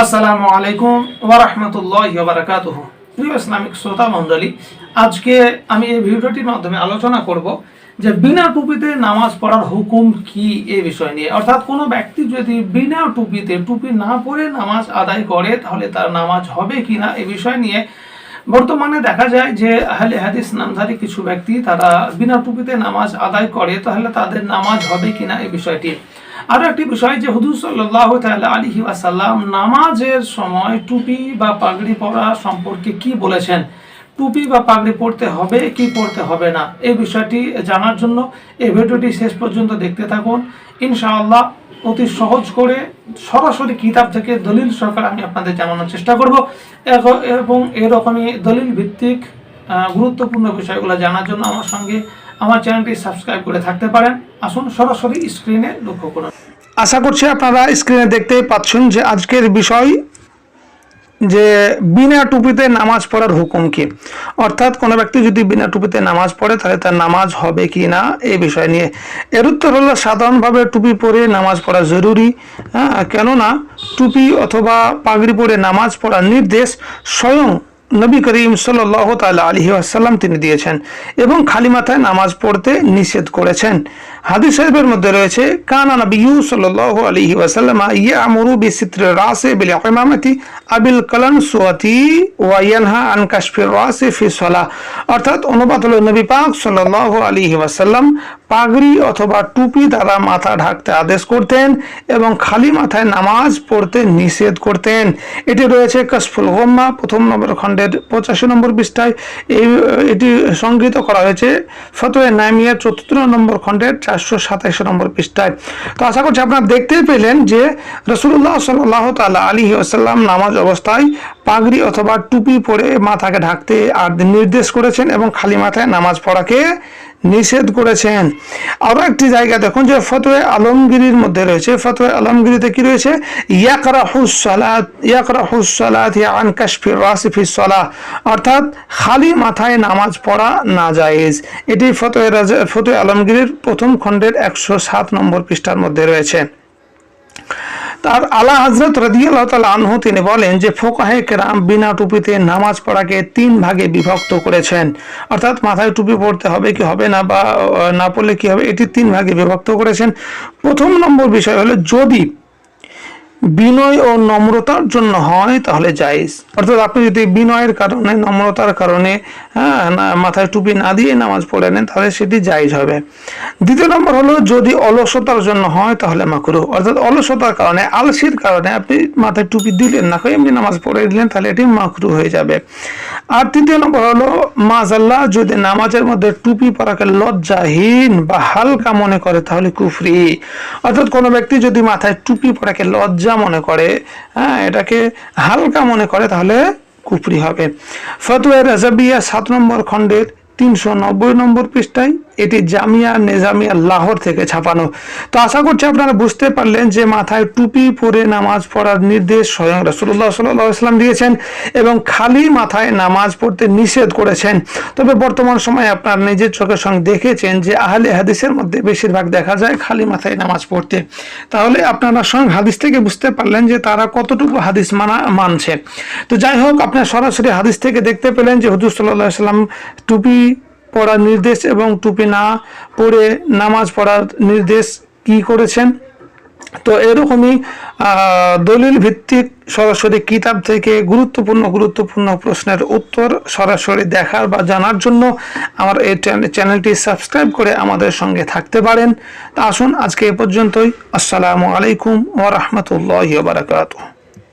আসসালামু আলাইকুম ওরহমতুল্লাহ বারাকাতুহ। প্রিয় ইসলামিক শ্রোতা মণ্ডলী, আজকে আমি এই ভিডিওটির মাধ্যমে আলোচনা করব যে বিনা টুপিতে নামাজ পড়ার হুকুম কি এ বিষয় নিয়ে। অর্থাৎ কোনো ব্যক্তি যদি বিনা টুপিতে টুপি না পরে নামাজ আদায় করে, তাহলে তার নামাজ হবে কি না এই বিষয় নিয়ে বর্তমানে দেখা যায় যে আহলে হাদিস নামধারী কিছু ব্যক্তি তারা বিনা টুপিতে নামাজ আদায় করে, তাহলে তাদের নামাজ হবে কিনা এই বিষয়টি। আরও একটি বিষয় যে হুদুর সাল্লাহ তাল্লাহ আলহি আসাল্লাম নামাজের সময় টুপি বা পাগড়ি পরা সম্পর্কে কি বলেছেন? টুপি বা পাগড়ি পড়তে হবে কি পড়তে হবে না? এই বিষয়টি জানার জন্য এই ভিডিওটি শেষ পর্যন্ত দেখতে থাকুন। ইনশাআল্লাহ অতি সহজ করে সরাসরি কিতাব থেকে দলিল সরকার আমি আপনাদের জানানোর চেষ্টা করব। এবং এরকমই দলিল ভিত্তিক গুরুত্বপূর্ণ বিষয়গুলো জানার জন্য আমার সঙ্গে আমার চ্যানেলটি সাবস্ক্রাইব করে থাকতে পারেন। আসুন সরাসরি স্ক্রিনে লক্ষ্য করুন। আশা করছি আপনারা স্ক্রিনে দেখতেই পাচ্ছেন যে আজকের বিষয় যে বিনা টুপিতে নামাজ পড়ার হুকুম কি? অর্থাৎ কোনো ব্যক্তি যদি বিনা টুপিতে নামাজ পড়ে, তাহলে তার নামাজ হবে কি না? এই বিষয় নিয়ে। এর উত্তর হলো সাধারণভাবে টুপি পরে নামাজ পড়া জরুরি। হ্যাঁ কেননা টুপি অথবা পাগড়ি পরে নামাজ পড়ার নির্দেশ স্বয়ং নবী করিম সাল্লাহ তাল আলহি আসাল্লাম তিনি দিয়েছেন এবং খালি মাথায় নামাজ পড়তে নিষেধ করেছেন। হাদিস সাহেবের মধ্যে রয়েছে, কানা নবী সাল্লাহ আলহি ওয়াসাল্লাম ইয়া আমরু বিচিত্র রাসে বিল ইমামতি আবিল কালান সুয়াতি ওয়াইয়ানহা আন কাশ্মীর রাসে ফি সলা। অর্থাৎ অনুবাদ হলো নবী পাক সাল্লাহ আলহি ওয়াসাল্লাম পাগড়ি অথবা টুপি দ্বারা মাথা ঢাকতে আদেশ করতেন এবং খালি মাথায় নামাজ পড়তে নিষেধ করতেন। এটি রয়েছে কাশফুল গোম্মা, প্রথম নম্বর খণ্ডের পঁচাশি নম্বর পৃষ্ঠায়। এই, এটি সংগৃহীত করা হয়েছে ফতোয়া নামিয়া চতুর্থ নম্বর খণ্ডের চারশো সাতাইশ নম্বর পৃষ্ঠায়। তো আশা করছি আপনারা দেখতেই পেলেন যে রসুল্লাহ সাল্লাহ তাল্লাহ আলী আসাল্লাম নামাজ অবস্থায় পাগড়ি অথবা টুপি পরে মাথাকে ঢাকতে আর নির্দেশ করেছেন এবং খালি মাথায় নামাজ পড়াকে নিষেধ করেছেন। আরও একটি জায়গা দেখুন যে ফতোয়া আলমগিরির মধ্যে রয়েছে। ফতোয়া আলমগিরিতে কি রয়েছে? ইয়াকরা হুসালাত ইয়াকরা হুসালাত আন কাশফির রাসিফিস সলাহ। অর্থাৎ খালি মাথায় নামাজ পড়া না জায়েজ এটি ফতোয়া ফতোয়া আলমগিরির প্রথম খণ্ডের একশো সাত নম্বর পৃষ্ঠার মধ্যে রয়েছে। তার আলা হজরত রদিয়াল্লাহ তাল আনহু তিনি বলেন যে, ফোকাহে কেরাম বিনা টুপিতে নামাজ পড়াকে তিন ভাগে বিভক্ত করেছেন। অর্থাৎ মাথায় টুপি পড়তে হবে কি হবে না বা, না পড়লে কি হবে? এটি তিন ভাগে বিভক্ত করেছেন। প্রথম নম্বর বিষয় হলো যদি বিনয় ও নম্রতার জন্য হয়, তাহলে জায়েজ। অর্থাৎ আপনি যদি বিনয়ের কারণে, নম্রতার কারণে হ্যাঁ মাথায় টুপি না দিয়ে নামাজ পড়ে নেন, তাহলে সেটি জায়েজ হবে। দ্বিতীয় নম্বর হলো, যদি অলসতার জন্য হয়, তাহলে মাকরু। অর্থাৎ অলসতার কারণে, আলসির কারণে আপনি মাথায় টুপি দিলেন না, এমনি নামাজ পড়ে দিলেন, তাহলে এটি মাকরু হয়ে যাবে। আর তৃতীয় নম্বর হলো, মাজাল্লাহ, যদি নামাজের মধ্যে টুপি পরাকে লজ্জাহীন বা হালকা মনে করে, তাহলে কুফরি। অর্থাৎ কোনো ব্যক্তি যদি মাথায় টুপি পরাকে লজ্জা মনে করে হ্যাঁ এটাকে হালকা মনে করে তাহলে কুফরি হবে। ফতুয়া রাজাবিয়া সাত নম্বর খণ্ডের তিনশো নব্বই নম্বর পৃষ্ঠায় এটি জামিয়া নেজামিয়া লাহোর থেকে ছাপানো। তো আশা করছি আপনারা বুঝতে পারলেন যে মাথায় টুপি পরে নামাজ পড়ার নির্দেশ স্বয়ং রসুল্লাহ সাল্লাম দিয়েছেন এবং খালি মাথায় নামাজ পড়তে নিষেধ করেছেন। তবে বর্তমান সময়ে আপনার নিজের চোখের সঙ্গে দেখেছেন যে আহলে হাদিসের মধ্যে বেশিরভাগ দেখা যায় খালি মাথায় নামাজ পড়তে। তাহলে আপনারা স্বয়ং হাদিস থেকে বুঝতে পারলেন যে তারা কতটুকু হাদিস মানা, মানছে। তো যাই হোক, আপনার সরাসরি হাদিস থেকে দেখতে পেলেন যে হুজুর সাল্লাহ সাল্লাম টুপি পড়ার নির্দেশ এবং টুপি না পড়ে নামাজ পড়ার নির্দেশ কি করেছেন? তো এরকমই দলিল ভিত্তিক সরাসরি কিতাব থেকে গুরুত্বপূর্ণ গুরুত্বপূর্ণ প্রশ্নের উত্তর সরাসরি দেখার বা জানার জন্য আমার এই চ্যানে- চ্যানেলটি সাবস্ক্রাইব করে আমাদের সঙ্গে থাকতে পারেন। তা আসুন আজকে এ পর্যন্তই। আসসালামু আলাইকুম ওরহমতুল্লাহ বারকাতুহ।